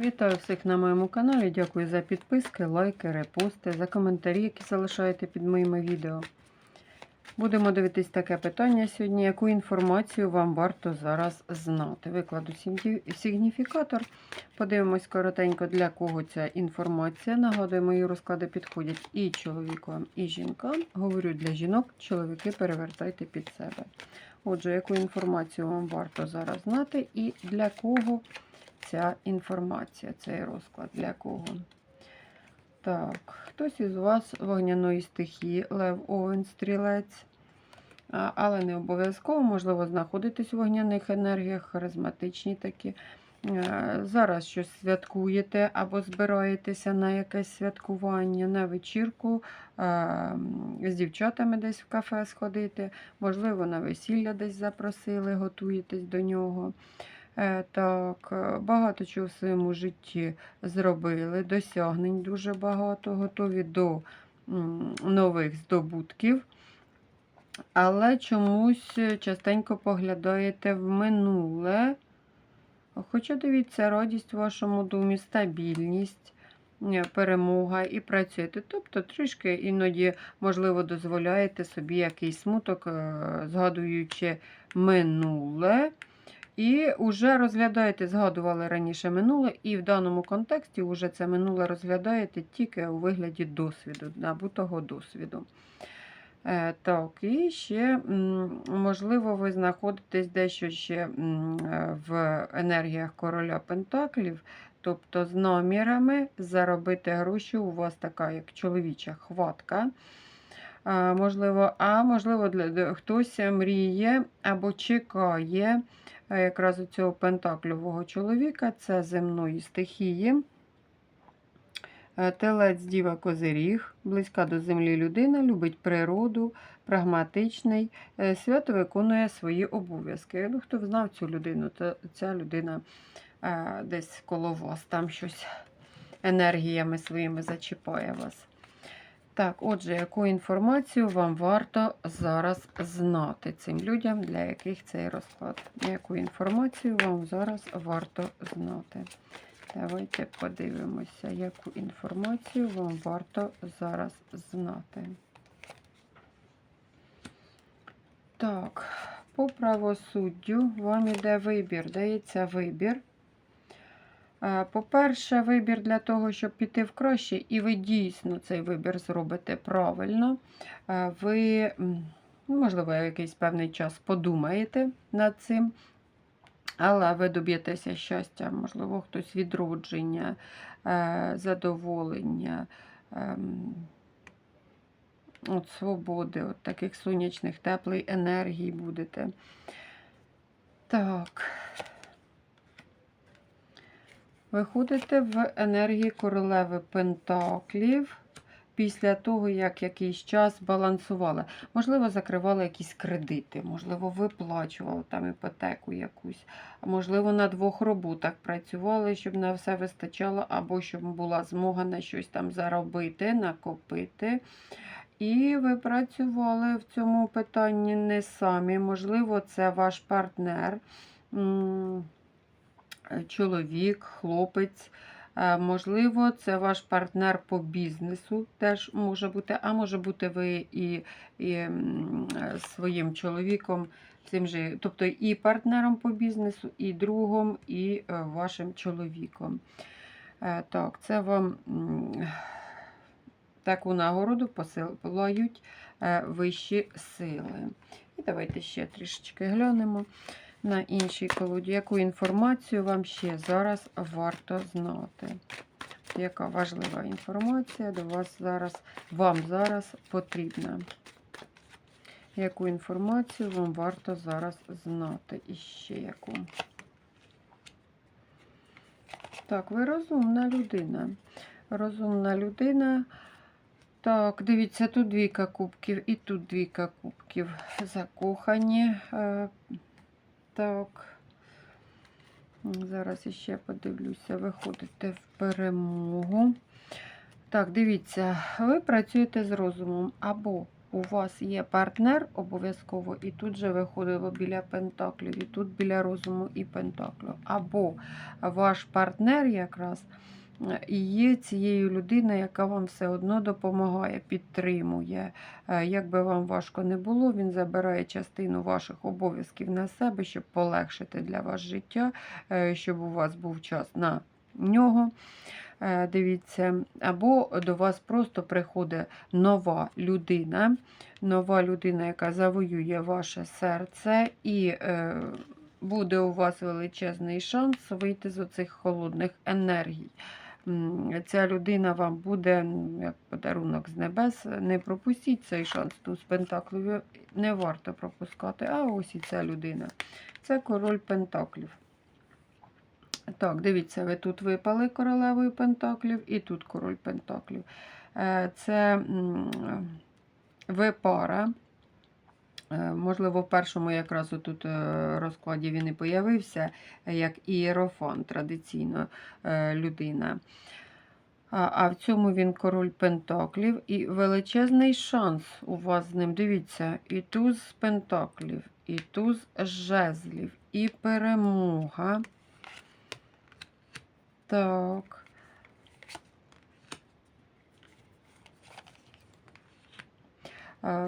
Вітаю всіх на моєму каналі. Дякую за підписки, лайки, репости, за коментарі, які залишаєте під моїми відео. Будемо дивитись таке питання сьогодні. Яку інформацію вам варто зараз знати? Викладу сигніфікатор. Подивимось коротенько, для кого ця інформація. Нагадую, мої розклади підходять і чоловікам, і жінкам. Говорю для жінок, чоловіки перевертайте під себе. Отже, яку інформацію вам варто зараз знати, і для кого ця інформація, цей розклад для кого. Так, хтось із вас вогняної стихії, Лев Овен, стрілець. Але не обов'язково, можливо, знаходитись у вогняних енергіях, харизматичні такі. Е, Зараз щось святкуєте або збираєтеся на якесь святкування, на вечірку, е, з дівчатами десь в кафе сходити, можливо, на весілля десь запросили, готуєтесь до нього. Е, Так, е, багато чого в своєму житті зробили, досягнень дуже багато, готові до нових здобутків. Але чомусь е, частенько поглядаєте в минуле. Хоча дивіться, радість в вашому домі, стабільність, перемога і працюєте. Тобто трішки іноді, можливо, дозволяєте собі якийсь смуток, згадуючи минуле. І вже розглядаєте, згадували раніше минуле, і в даному контексті вже це минуле розглядаєте тільки у вигляді досвіду, набутого досвіду. Е, Так, і ще, можливо, ви знаходитесь дещо ще е, в енергіях короля Пентаклів, тобто з намірами заробити гроші. У вас така, як чоловіча хватка. А, можливо, а можливо, для, хтось мріє або чекає е, якраз у цього пентакльового чоловіка, це земної стихії. Е, Телець Діва Козиріг, близька до землі людина, любить природу, прагматичний, е, свято виконує свої обов'язки. Ну, хто знав цю людину, то ця людина е, десь коло вас там щось енергіями своїми зачіпає вас. Так, отже, яку інформацію вам варто зараз знати цим людям, для яких цей розклад? Яку інформацію вам зараз варто знати? Давайте подивимося, яку інформацію вам варто зараз знати. Так, по правосуддю вам іде вибір, дається вибір. Е, По-перше, вибір для того, щоб піти в краще, і ви дійсно цей вибір зробите правильно. Е, Ви, ну, можливо, якийсь певний час подумаєте над цим, але ви доб'єтеся щастя, можливо, хтось відродження, е, задоволення, ем, от свободи, от таких сонячних, теплої енергії будете. Так. Виходите в енергії королеви Пентаклів після того, як якийсь час балансували. Можливо, закривали якісь кредити, можливо, виплачували там іпотеку якусь, можливо, на двох роботах працювали, щоб на все вистачало, або щоб була змога на щось там заробити, накопити. І ви працювали в цьому питанні не самі. Можливо, це ваш партнер. Чоловік, хлопець. Е, Можливо, це ваш партнер по бізнесу теж може бути, а може бути ви і, і е, своїм чоловіком, цим же, тобто і партнером по бізнесу, і другом, і е, вашим чоловіком. Так, це вам таку нагороду посилають вищі сили. І давайте ще трішечки глянемо на іншій колоді. Яку інформацію вам ще зараз варто знати? Яка важлива інформація до вас зараз, вам зараз потрібна? Яку інформацію вам варто зараз знати? І ще яку? Так, ви розумна людина. Розумна людина. Так, дивіться, тут двійка кубків і тут двійка кубків. Закохані. Так. Зараз іще подивлюся, виходите в перемогу. Так, дивіться, ви працюєте з розумом або у вас є партнер обов'язково, і тут же виходило біля пентаклів, і тут біля розуму і пентаклю. Або ваш партнер якраз і є цією людиною, яка вам все одно допомагає, підтримує. Е, Як би вам важко не було, він забирає частину ваших обов'язків на себе, щоб полегшити для вас життя, е, щоб у вас був час на нього. Е, Дивіться, або до вас просто приходить нова людина, нова людина, яка завоює ваше серце, і буде у вас величезний шанс вийти з оцих холодних енергій. Ця людина вам буде як подарунок з небес. Не пропустіть цей шанс. Тут з Пентаклів не варто пропускати. А ось і ця людина. Це король Пентаклів. Так, дивіться, ви тут випали королевою Пентаклів і тут король Пентаклів. Е, Це ви пара. Е, Можливо, в першому якраз тут розкладі він і появився, е, як ієрофан, традиційно е, людина. А, в цьому він король Пентаклів і величезний шанс у вас з ним. Дивіться, і туз Пентаклів, і туз жезлів, і перемога. Так.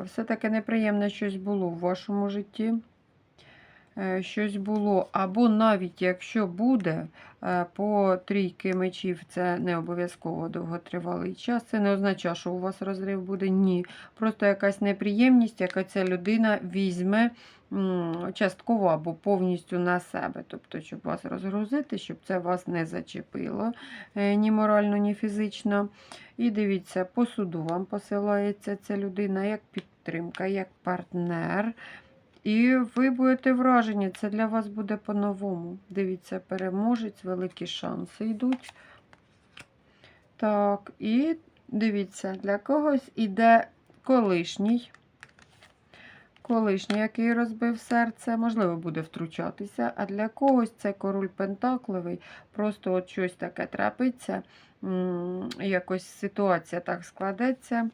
Все-таки неприємне щось було в вашому житті. Е, Щось було, або навіть якщо буде е, по трійки мечів, це не обов'язково довготривалий час. Це не означає, що у вас розрив буде. Ні. Просто якась неприємність, яка ця людина візьме частково або повністю на себе. Тобто, щоб вас розгрузити, щоб це вас не зачепило е, ні морально, ні фізично. І дивіться, по суду вам посилається ця людина як підтримка, як партнер. І ви будете вражені, це для вас буде по-новому. Дивіться, переможець, великі шанси йдуть. Так, і дивіться, для когось іде колишній. Колишній, який розбив серце, можливо, буде втручатися, а для когось це король Пентаклевий, просто от щось таке трапиться, якось ситуація так складеться,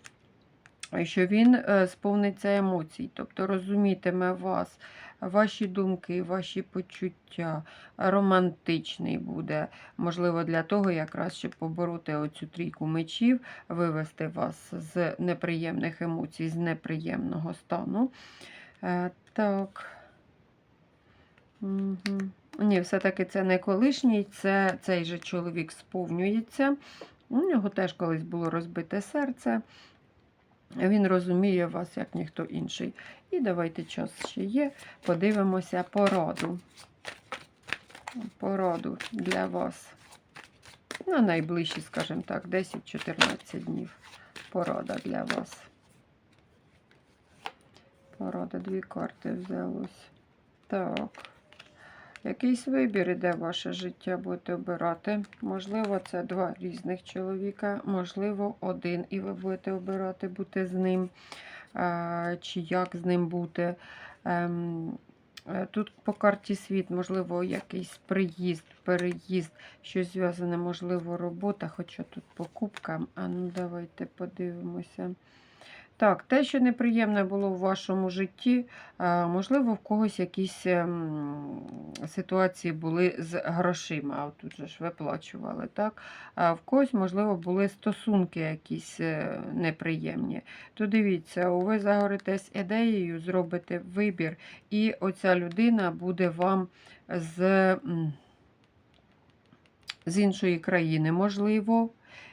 що він е, сповниться емоцій, тобто розумітиме вас, ваші думки, ваші почуття, романтичний буде. Можливо, для того, якраз, щоб побороти оцю трійку мечів, вивести вас з неприємних емоцій, з неприємного стану. Е, Так. Угу. Ні, все-таки це не колишній, це цей же чоловік сповнюється. У нього теж колись було розбите серце. Він розуміє вас, як ніхто інший. І давайте час ще є. Подивимося пораду. Пораду для вас. На найближчі, скажімо так, 10-14 днів. Порада для вас. Порада, дві карти взялось. Так. Якийсь вибір іде ваше життя, будете обирати. Можливо, це два різних чоловіка, можливо, один, і ви будете обирати бути з ним, чи як з ним бути. Ем, е, Тут по карті світ, можливо, якийсь приїзд, переїзд, щось зв'язане, можливо, робота, хоча тут покупка. А ну давайте подивимося. Так, те, що неприємне було в вашому житті, можливо, в когось якісь ем, ситуації були з грошима, а тут же ж виплачували, так? А в когось, можливо, були стосунки якісь е, неприємні. То дивіться, ви загоритесь ідеєю, зробите вибір, і оця людина буде вам з, з іншої країни, можливо.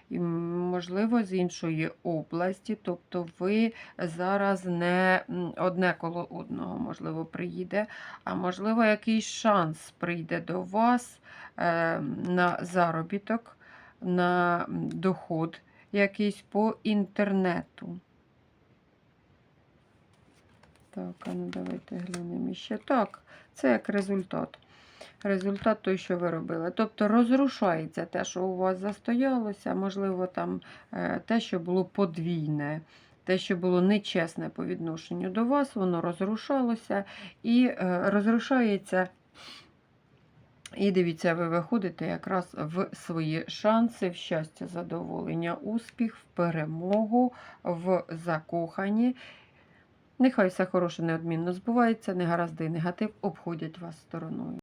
Можливо, з іншої області, тобто ви зараз не одне коло одного, можливо, приїде, а можливо, якийсь шанс прийде до вас е, на заробіток, на доход якийсь по інтернету. Так, а ну давайте глянемо ще. Так, це як результат. Результат той, що ви робили. Тобто розрушається те, що у вас застоялося, можливо, там е, те, що було подвійне, те, що було нечесне по відношенню до вас, воно розрушалося і е, розрушається. І дивіться, ви виходите якраз в свої шанси, в щастя, задоволення, успіх, в перемогу, в закохані. Нехай все хороше неодмінно збувається, негаразди і негатив обходять вас стороною.